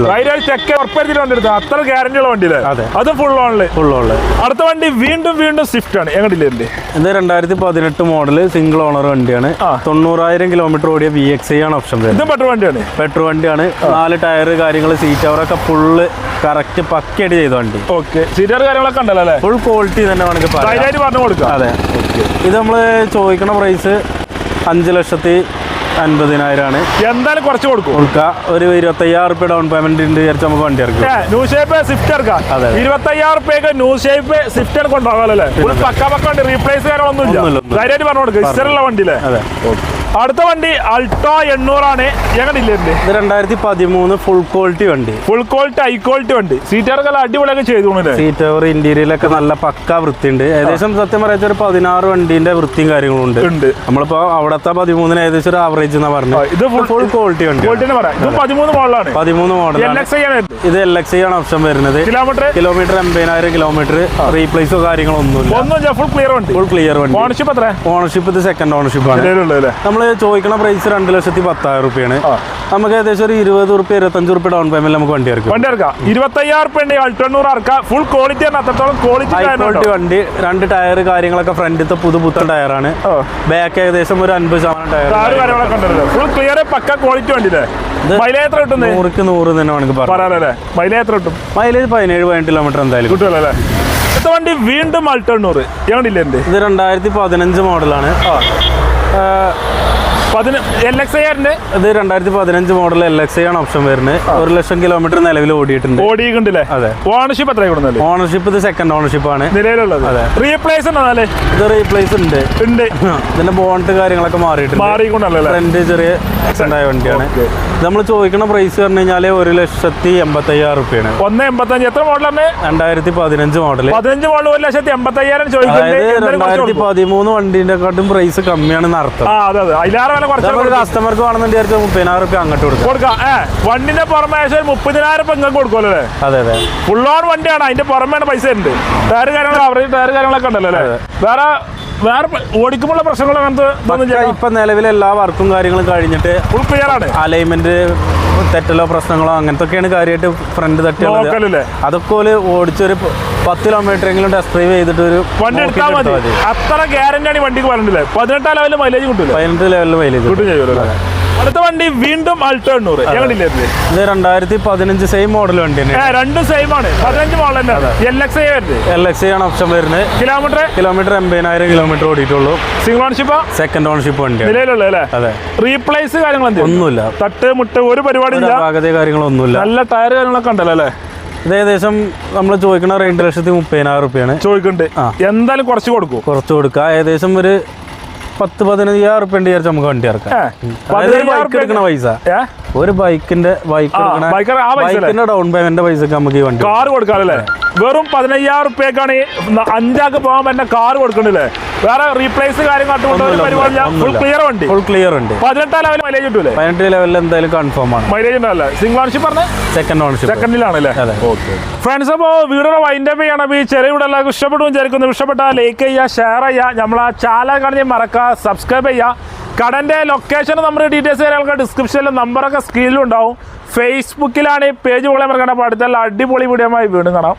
ധൈര്യമായിട്ട് ചെക്ക് ഉറപ്പായിട്ട് വണ്ടി അത്ര ഗ്യാരണ്ടി ഉള്ള വണ്ടി അതെ. അത് ഫുൾ ഓണിൽ ഫുൾ ഉള്ളത് അടുത്ത വണ്ടി വീണ്ടും വീണ്ടും സ്വിഫ്റ്റ് ആണ്. എങ്ങോട്ടില്ലേ ഇത് രണ്ടായിരത്തി പതിനെട്ട് മോഡൽ സിംഗിൾ ഓണർ വണ്ടിയാണ്. തൊണ്ണൂറായിരം കിലോമീറ്റർ ഓടിയ വി എക്സ് ഐ ആണ് ഓപ്ഷൻ ഇത് പെട്രോൾ വണ്ടിയാണ്. പെട്രോൾ വണ്ടിയാണ്. നാല് ടയർ കാര്യങ്ങൾ സീറ്റ് അവറൊക്കെ ഫുള്ള് കറക്റ്റ് പക്കയായിട്ട് ചെയ്ത വണ്ടി. ഓക്കെ സീറ്റർ കാര്യങ്ങളൊക്കെ ഉണ്ടല്ലോ അല്ലേ? ഫുൾ ക്വാളിറ്റി തന്നെ വേണമെങ്കിൽ പറഞ്ഞു കൊടുക്കാം. അതെ. ഇത് നമ്മൾ ചോദിക്കണ പ്രൈസ് അഞ്ച് ലക്ഷത്തി അൻപതിനായിരമാണ് എന്തായാലും കുറച്ച് കൊടുക്കും. കൊടുക്ക. ഒരു ഇരുപത്തയ്യായിരം റുപ്യ ഡൗൺ പേയ്മെന്റ് ഉണ്ട് വിചാരിച്ച് നമുക്ക് വണ്ടി ഇറക്കും. ന്യൂ ഷേപ്പ് സ്വിഫ്റ്റ് ഇറക്കാം. അതെ. ഇരുപത്തയ്യായിരം റുപ്യക്ക് ന്യൂ ഷേപ്പ് സ്വിഫ്റ്റ് കൊണ്ടുപോകാമല്ലേ പക്ക പക്ക റീപ്ലേസ് ഒന്നുമില്ല, ഒന്നുമില്ല. ധൈര്യമായിട്ട് പറഞ്ഞു കൊടുക്കുക ഇഷ്ടമുള്ള വണ്ടിയിലെ. അതെ. അടുത്ത വണ്ടി അൾട്ടോ എണ്ണൂറാണ് ഞങ്ങളില്ലേ രണ്ടായിരത്തി പതിമൂന്ന് ഫുൾ ക്വാളിറ്റി വണ്ടി. ഫുൾ ക്വാളിറ്റി ഹൈ ക്വാളിറ്റി വണ്ടി. സീറ്ററൊക്കെ അടിപൊളിയൊക്കെ ചെയ്തു സീറ്റ് ഓവർ ഇന്റീരിയലൊക്കെ നല്ല പക്ക വൃത്തിയുണ്ട്. ഏകദേശം സത്യം പറയാച്ച ഒരു പതിനാറ് വണ്ടിന്റെ വൃത്തിയും കാര്യങ്ങളും ഉണ്ട്. നമ്മളിപ്പോ അവിടത്തെ പതിമൂന്നിന് ഏകദേശം ഒരു ആവറേജ് എന്നാ പറഞ്ഞു. ഇത് ഫുൾ ഫുൾ ക്വാളിറ്റി വണ്ടി പതിമൂന്ന് മോഡലാണ് പതിമൂന്ന് മോഡൽ മോഡലാണ് ഇത്. എൽ എക്സ് ആണ് ഓപ്ഷൻ വരുന്നത്. കിലോമീറ്റർ കിലോമീറ്റർ എൺപതിനായിരം കിലോമീറ്റർ റീപ്ലേസോ കാര്യങ്ങളോ ഒന്നുമില്ല. ഒന്നും ഫുൾ ക്ലിയർ വണ്ടി. ഫുൾ ക്ലിയർ വണ്ടി. ഓണർഷിപ്പ് എത്ര ഓണർഷിപ്പ് ഇത് സെക്കൻഡ് ഓണർഷിപ്പ് ആണ്. നമ്മൾ ചോദിക്കണ പ്രൈസ് രണ്ട് ലക്ഷത്തി പത്തായിരം റുപ്യാണ്. നമുക്ക് ഏകദേശം ഒരു ഇരുപത് റുപ്യ ഇരുപത്തഞ്ച് റുപ്യ ഡൗൺ പേയ്മെന്റ് നമുക്ക് വണ്ടി ഇറക്കും. വണ്ടി ഇറക്കാം. ഇരുപത്തയ്യായിരം റുപ്യ അൾട്ടെണ്ണൂറ് ഇറക്കാം. ഫുൾ ക്വാളിറ്റി ആണ്. അത്രത്തോളം ക്വാളിറ്റി വണ്ടി. രണ്ട് ടയർ കാര്യങ്ങളൊക്കെ ഫ്രണ്ടിത്തെ പുതു പുത്തൻ ടയറാണ് ബാക്ക് ഏകദേശം ഒരു അൻപത് ശതമാനം ടയർ ഫുൾ ക്ലിയർ പക്ക ക്വാളിറ്റി വണ്ടി മൈലേജ് എത്ര കിട്ടുന്നത് നൂറുക്ക് നൂറ് തന്നെ വേണമെങ്കിൽ പറയാം. മൈലേജ് എത്ര കിട്ടും? മൈലേജ് പതിനേഴ് പതിനെട്ട് കിലോമീറ്റർ എന്തായാലും. കിട്ടുമല്ലേ അടുത്ത വണ്ടി വീണ്ടും അൾട്ടണ്ണൂറ് ഇത്? രണ്ടായിരത്തി പതിനഞ്ച് മോഡലാണ് പതിന എൽ എക്സ് ഐ ആറിന്റെ ഇത് രണ്ടായിരത്തി പതിനഞ്ച് മോഡൽ എൽ എക്സ് ആണ് ഓപ്ഷൻ വരുന്നത്. ഒരു ലക്ഷം കിലോമീറ്റർ നിലവിൽ ഓടിയിട്ടുണ്ട്. ഓടിയിട്ടുണ്ടല്ലേ അതെ. ഓണർഷിപ്പ് എത്ര കൊടുക്കുന്നല്ലേ ഓണർഷിപ്പ് ഇത് സെക്കൻഡ് ഓണർഷിപ്പ് ആണ്. നിലവിലുള്ളത്. അതെ. റീപ്ലേസ് ഉണ്ടല്ലേ ഇത് റീപ്ലേസ് ഉണ്ട്. ഉണ്ട്. ഇതിന്റെ ബോണ്ട് കാര്യങ്ങളൊക്കെ മാറിയിട്ടുണ്ട്. മാറിക്കൊണ്ടല്ലേ ഫ്രണ്ട് ചെറിയ accident വണ്ടിയാണ്. നമ്മൾ ചോദിക്കുന്ന പ്രൈസ് പറഞ്ഞു കഴിഞ്ഞാൽ ഒരു ലക്ഷത്തി എൺപത്തി അയ്യായിരം റുപ്യാണ്. ഒന്ന് എൺപത്തഞ്ച്. എത്ര മോഡലാണ് രണ്ടായിരത്തി പതിനഞ്ച് മോഡൽ പതിനഞ്ച് മോഡൽ ഒരു ലക്ഷത്തി എൺപത്തി അയ്യായിരം ചോദിക്കുന്നത് രണ്ടായിരത്തി. പതിമൂന്ന് വണ്ടീന്റെ കാട്ടും പ്രൈസ് കമ്മിയാണെന്ന് അർത്ഥം. വില കുറച്ച് കസ്റ്റമർക്ക് വേണമെന്ന് വിചാരിച്ചാൽ മുപ്പതിനായിരം റുപ്യ അങ്ങോട്ട് കൊടുക്കാം. കൊടുക്കാം. ഏ വണ്ടിന്റെ പുറമെ ഏകദേശം മുപ്പതിനായിരം നിങ്ങൾക്ക് കൊടുക്കുമല്ലോ അല്ലേ? അതെ അതെ. ഫുൾ ഓൺ വണ്ടിയാണ്. അതിന്റെ പുറമെയാണ് പൈസ ഉണ്ട്. ടയർ കാര്യങ്ങൾ അവരുടെ ടയർ കാര്യങ്ങളൊക്കെ ഉണ്ടല്ലോ അല്ലേ? വേറെ വേറെ ഓടിക്കുമ്പോഴുള്ള പ്രശ്നങ്ങൾ അങ്ങനത്തെ ഇപ്പൊ നിലവിൽ എല്ലാ വർക്കും കാര്യങ്ങളും കഴിഞ്ഞിട്ട് ഫുൾ ക്ലിയർ ആണ്. അലൈൻമെന്റ് തെറ്റലോ പ്രശ്നങ്ങളോ അങ്ങനത്തെ ഒക്കെയാണ് കാര്യമായിട്ട് ഫ്രണ്ട് തട്ടിയുള്ളത് അതൊക്കെ ഒരു ഓടിച്ചൊരു പത്ത് കിലോമീറ്റർ എങ്കിലും ടെസ്റ്റ് ഡ്രൈവ് ചെയ്തിട്ട് ഒരു വണ്ടി എടുത്താൽ മതി. അത്ര ഗ്യാരണ്ടി ആണ് വണ്ടിക്ക് പറഞ്ഞിട്ടില്ലേ പതിനെട്ടാം ലെവലിൽ മൈലേജ് കിട്ടില്ല പതിനെട്ട് ലെവലിൽ മൈലേജ് കിട്ടും. അടുത്ത വണ്ടി വീണ്ടും അൾട്ടോ എണ്ണൂറ്. ഇത്? രണ്ടായിരത്തി പതിനഞ്ച് സെയിം മോഡൽ വണ്ടി രണ്ടും സെയിം ആണ്. പതിനഞ്ച് മോഡൽ എൽ എക്സ് ഐ വരുന്നത്. എൽ എക്സ് ആണ് ഓപ്ഷൻ വരുന്നത്. കിലോമീറ്റർ കിലോമീറ്റർ എൺപതിനായിരം കിലോമീറ്റർ ഓടിയിട്ടുള്ളൂ. സിംഗിൾ ഓൺഷിപ്പ് സെക്കൻഡ് ഓൺഷിപ്പ് വണ്ടി. അതെ. റീപ്ലേസ് കാര്യങ്ങൾ ഒന്നുമില്ല. തട്ട് മുട്ട് ഒരു പരിപാടി അപാകത കാര്യങ്ങളൊന്നുമില്ല നല്ല ടയർ കാര്യങ്ങളൊക്കെ ഉണ്ടല്ലോ അല്ലേ? ഇത് ഏകദേശം നമ്മൾ ചോദിക്കുന്ന രണ്ട് ലക്ഷത്തി മുപ്പതിനായിരം റുപ്യാണ്. ചോദിക്കുന്നുണ്ട് എന്തായാലും കുറച്ച് കൊടുക്കും. കുറച്ച് കൊടുക്കുക. ഏകദേശം ഒരു പത്ത് പതിനയ്യായിരം റുപ്യ ഉണ്ട് വിചാരിച്ച് നമുക്ക് വണ്ടി ഇറക്കാം. ബൈക്ക് എടുക്കുന്ന പൈസ. ഒരു ബൈക്കിന്റെ ബൈക്ക് എടുക്കണ ബൈക്കിന്റെ ഡൗൺ പേയ്മെന്റ് പൈസക്ക് നമുക്ക് ഈ വണ്ടി കാർ കൊടുക്കാറല്ലേ? വെറും പതിനയ്യായിരം റുപ്യക്കാണ് അഞ്ചാക്ക് പോകാൻ പറ്റുന്ന കാർ കൊടുക്കണില്ലേ? വേറെ റീപ്ലേസ് കാര്യം ഫുൾ ക്ലിയർ വണ്ടി. ഫുൾ ക്ലിയർ ഉണ്ട് പതിനെട്ടാം ലെവൽ മൈലേജ് കിട്ടൂലേ? പതിനെട്ട് ലെവലിൽ എന്തായാലും കൺഫേം ആണ്. മൈലേജ് സിംഗിൾ ഓൺഷിപ്പ് പറഞ്ഞ സെക്കൻഡ് ഓൺഷിപ്പ് സെക്കൻഡിലാണല്ലേ ഫ്രണ്ട്സ് അപ്പോൾ വീഡിയോ വൈൻഡ് അപ്പ് ചെയ്യണം. ഈ ചെറിയ വീഡിയോ എല്ലാവർക്കും ഇഷ്ടപ്പെട്ടു വിചാരിക്കുന്നു. ഇഷ്ടപ്പെട്ടാൽ ലൈക്ക് ചെയ്യുക ഷെയർ ചെയ്യുക. ആ ചാല കാണി മറക്കുക സബ്സ്ക്രൈബ് ചെയ്യുക. കടന്റെ ലൊക്കേഷൻ നമ്മുടെ ഡീറ്റെയിൽസ് കാര്യങ്ങളൊക്കെ ഡിസ്ക്രിപ്ഷനിലും നമ്പറൊക്കെ സ്ക്രീനിലും ഉണ്ടാവും. ഫേസ്ബുക്കിലാണ് ഈ പേജ് പോലെ മറക്കണം അപ്പോൾ അടുത്തുള്ള അടിപൊളി വീഡിയോ വീണ്ടും കാണാം.